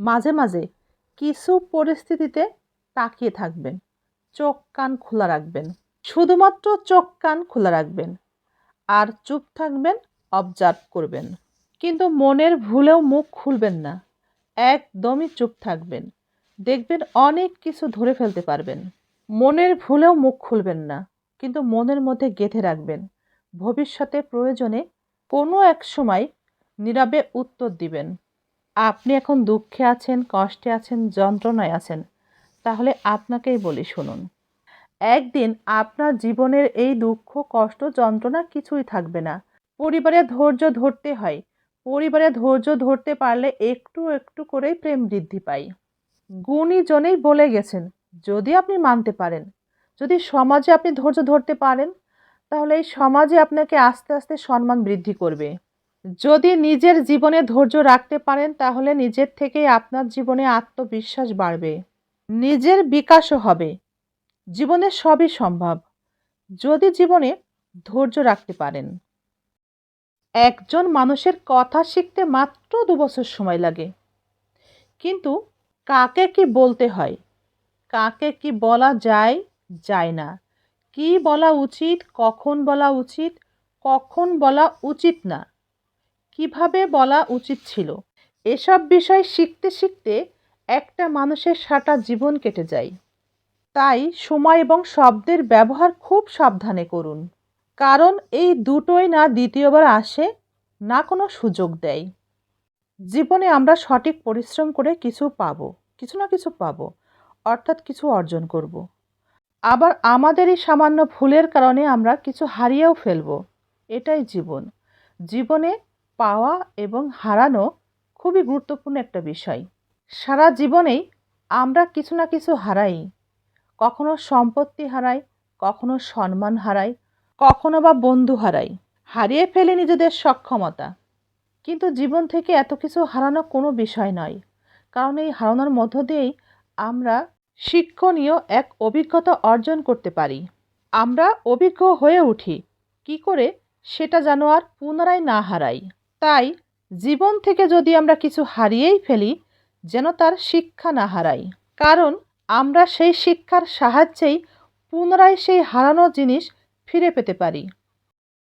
মাঝে মাঝে কিছু পরিস্থিতিতে তাকিয়ে থাকবেন। চোখ কান খোলা রাখবেন। শুধুমাত্র চোখ কান খোলা রাখবেন আর চুপ থাকবেন অবজার্ভ করবেন। কিন্তু মনের ভুলেও মুখ খুলবেন না। একদমই চুপ থাকবেন। দেখবেন অনেক কিছু ধরে ফেলতে পারবেন। মনের ভুলেও মুখ খুলবেন না। কিন্তু মনের মধ্যে গেঁথে রাখবেন। ভবিষ্যতে প্রয়োজনে কোনো এক সময় নীরবে উত্তর দিবেন। আপনি এখন দুঃখে আছেন, কষ্টে আছেন, যন্ত্রণায় আছেন, তাহলে আপনাকেই বলি শুনুন। একদিন আপনার জীবনের এই দুঃখ, কষ্ট, যন্ত্রণা কিছুই থাকবে না। পরিবারে ধৈর্য ধরতে হয়। পরিবারে ধৈর্য ধরতে পারলে একটু একটু করেই প্রেম বৃদ্ধি পায় গুণীজনেই বলে গেছেন, যদি আপনি মানতে পারেন, যদি সমাজে আপনি ধৈর্য ধরতে পারেন, তাহলে এই সমাজে আপনাকে আস্তে আস্তে সম্মান বৃদ্ধি করবে। যদি নিজের জীবনে ধৈর্য রাখতে পারেন, তাহলে নিজের থেকেই আপনার জীবনে আত্মবিশ্বাস বাড়বে। নিজের বিকাশও হবে। জীবনে সবই সম্ভব। যদি জীবনে ধৈর্য রাখতে পারেন। একজন মানুষের কথা শিখতে মাত্র দু বছর সময় লাগে। কিন্তু কাকে কি বলতে হয়? কাকে কি বলা যায় যায় না। কি বলা উচিত, কখন বলা উচিত, কখন বলা উচিত না। কীভাবে বলা উচিত ছিল? এসব বিষয় শিখতে শিখতে একটা মানুষের সারা জীবন কেটে যায়। তাই সময় এবং শব্দের ব্যবহার খুব সাবধানে করুন। কারণ এই দুটোই না দ্বিতীয়বার আসে, না কোনো সুযোগ দেয়। জীবনে আমরা সঠিক পরিশ্রম করে কিছু পাবো, কিছু না কিছু পাবো, অর্থাৎ কিছু অর্জন করব। আবার আমাদেরই সামান্য ভুলের কারণে আমরা কিছু হারিয়েও ফেলব, এটাই জীবন। জীবনে পাওয়া এবং হারানো খুবই গুরুত্বপূর্ণ একটা বিষয়। সারা জীবনেই আমরা কিছু না কিছু হারাই। কখনো সম্পত্তি হারাই, কখনো সম্মান হারাই, কখনো বা বন্ধু হারাই। হারিয়ে ফেলে নিজেদের সক্ষমতা। কিন্তু জীবন থেকে এত কিছু হারানো কোনো বিষয় নয়। কারণ এই হারানোর মধ্য দিয়েই আমরা শিক্ষণীয় এক অভিজ্ঞতা অর্জন করতে পারি। আমরা অভিজ্ঞ হয়ে উঠি, কি করে সেটা যেন আর পুনরায় না হারাই। তাই জীবন থেকে যদি আমরা কিছু হারিয়েই ফেলি, যেন তার শিক্ষা না হারাই। কারণ আমরা সেই শিক্ষার সাহায্যেই পুনরায় সেই হারানো জিনিস ফিরে পেতে পারি।